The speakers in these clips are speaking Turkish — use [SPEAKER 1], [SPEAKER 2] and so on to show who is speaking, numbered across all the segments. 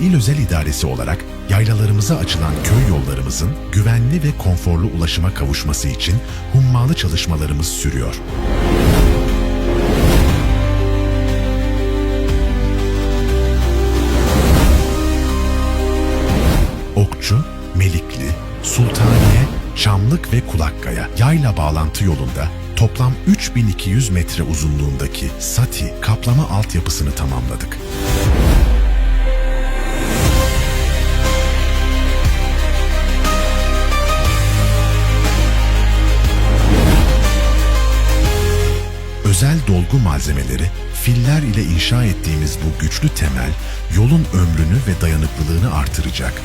[SPEAKER 1] İl Özel İdaresi olarak yaylalarımıza açılan köy yollarımızın güvenli ve konforlu ulaşıma kavuşması için hummalı çalışmalarımız sürüyor. Okçu, Melikli, Sultaniye, Çamlık ve Kulakkaya yayla bağlantı yolunda toplam 3200 metre uzunluğundaki Sati kaplama altyapısını tamamladık. Özel dolgu malzemeleri, filler ile inşa ettiğimiz bu güçlü temel, yolun ömrünü ve dayanıklılığını artıracak.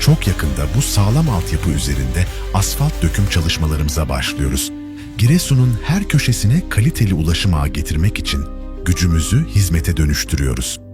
[SPEAKER 1] Çok yakında bu sağlam altyapı üzerinde asfalt döküm çalışmalarımıza başlıyoruz. Giresun'un her köşesine kaliteli ulaşım ağı getirmek için gücümüzü hizmete dönüştürüyoruz.